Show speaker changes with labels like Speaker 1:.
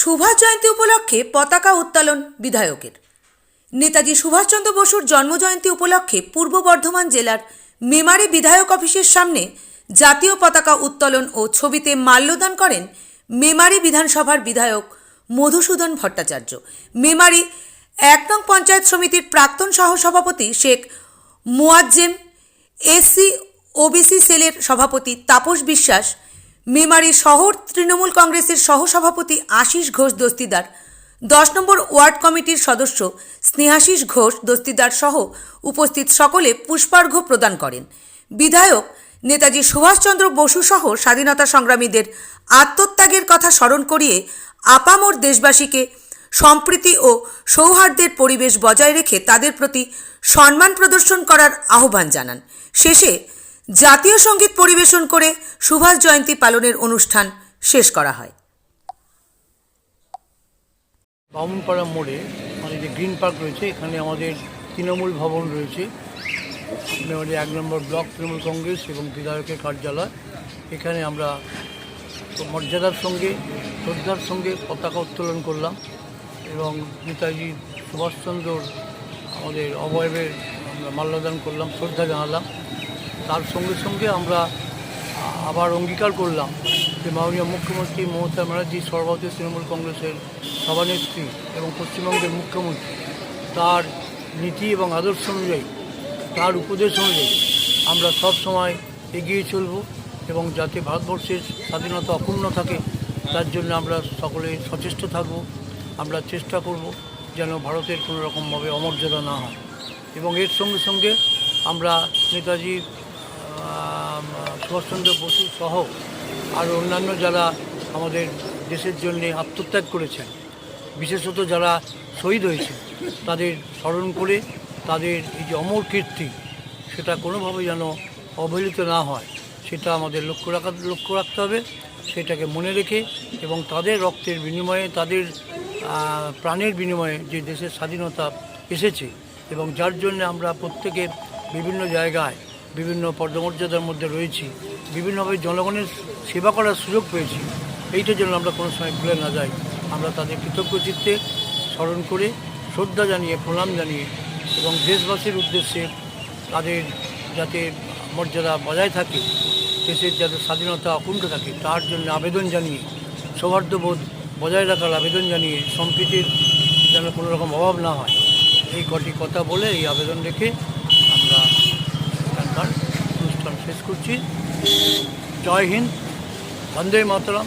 Speaker 1: সুভাষ জয়ন্তী উপলক্ষে পতাকা উত্তোলন বিধায়কের। নেতাজি সুভাষচন্দ্র বসুর জন্মজয়ন্তী উপলক্ষে পূর্ব বর্ধমান জেলার মেমারি বিধায়ক অফিসের সামনে জাতীয় পতাকা উত্তোলন ও ছবিতে মাল্যদান করেন মেমারি বিধানসভার বিধায়ক মধুসূদন ভট্টাচার্য। মেমারি এক নং পঞ্চায়েত সমিতির প্রাক্তন সহসভাপতি শেখ মোয়াজ্জেম, এসসি, ওবিসি সেলের সভাপতি তাপস বিশ্বাস মেমারি শহর তৃণমূল কংগ্রেসের সহসভাপতি আশিস ঘোষ দস্তিদার। দশ নম্বর ওয়ার্ড কমিটির সদস্য স্নেহাশিস ঘোষ দস্তিদার সহ উপস্থিত সকলে পুষ্পার্ঘ্য প্রদান করেন। বিধায়ক নেতাজি সুভাষচন্দ্র বসু সহ স্বাধীনতা সংগ্রামীদের আত্মত্যাগের কথা স্মরণ করিয়ে আপামর দেশবাসীকে সম্প্রীতি ও সৌহার্দ্যের পরিবেশ বজায় রেখে তাদের প্রতি সম্মান প্রদর্শন করার আহ্বান জানান। শেষে জাতীয় সংগীত পরিবেশন করে সুভাষ জয়ন্তী পালনের অনুষ্ঠান শেষ করা হয়।
Speaker 2: বামুনপাড়া মোড়ে আমাদের যে গ্রিন পার্ক রয়েছে, এখানে আমাদের তৃণমূল ভবন রয়েছে। এক নম্বর ব্লক তৃণমূল কংগ্রেস এবং বিধায়কের কার্যালয়। এখানে আমরা মর্যাদার সঙ্গে, শ্রদ্ধার সঙ্গে পতাকা উত্তোলন করলাম এবং নেতাজি সুভাষচন্দ্রর আমাদের অবয়বের আমরা মাল্যদান করলাম, শ্রদ্ধা জানালাম। তার সঙ্গে সঙ্গে আমরা আবার অঙ্গীকার করলাম যে মাননীয় মুখ্যমন্ত্রী মমতা ব্যানার্জি সর্বভারতীয় তৃণমূল কংগ্রেসের সভানেত্রী এবং পশ্চিমবঙ্গের মুখ্যমন্ত্রী তার নীতি এবং আদর্শ অনুযায়ী তার উপদেশ অনুযায়ী আমরা সব সময় এগিয়ে চলব এবং যাতে ভারতবর্ষের স্বাধীনতা অক্ষুণ্ণ থাকে তার জন্য আমরা সকলে সচেষ্ট থাকব। আমরা চেষ্টা করব যেন ভারতের কোনো রকমভাবে অমর্যাদা না হয়। এবং এর সঙ্গে সঙ্গে আমরা নেতাজির আম, সুভাষচন্দ্র বসু সহ আর অন্যান্য যারা আমাদের দেশের জন্য আত্মত্যাগ করেছেন, বিশেষত যারা শহীদ হয়েছে তাদের স্মরণ করে তাদের এই যে অমর কীর্তি, সেটা কোনোভাবে যেন অবহেলিত না হয়, সেটা আমাদের লক্ষ্য রাখা, লক্ষ্য রাখতে হবে, সেটাকে মনে রেখে এবং তাদের রক্তের বিনিময়ে, তাদের প্রাণের বিনিময়ে যে দেশের স্বাধীনতা এসেছে এবং যার জন্য আমরা প্রত্যেকে বিভিন্ন জায়গায় বিভিন্ন পদমর্যাদার মধ্যে রয়েছি। বিভিন্নভাবে জনগণের সেবা করার সুযোগ পেয়েছি। এইটার জন্য আমরা কোনো সময় ভুলে না যাই। আমরা তাদের কৃতজ্ঞ চিত্তে স্মরণ করে, শ্রদ্ধা জানিয়ে, প্রণাম জানিয়ে এবং দেশবাসীর উদ্দেশ্যে তাদের যাতে মর্যাদা বজায় থাকে, দেশের যাতে স্বাধীনতা অকুণ্ঠ থাকে, তার জন্য আবেদন জানিয়ে, সৌহার্দ্যবোধ বজায় রাখার আবেদন জানিয়ে সম্প্রীতির যেন কোনো রকম অভাব না হয়। এই কটি কথা বলে এই আবেদন রেখে অনুষ্ঠান শেষ করছি জয় হিন্দ বন্দে মাতরম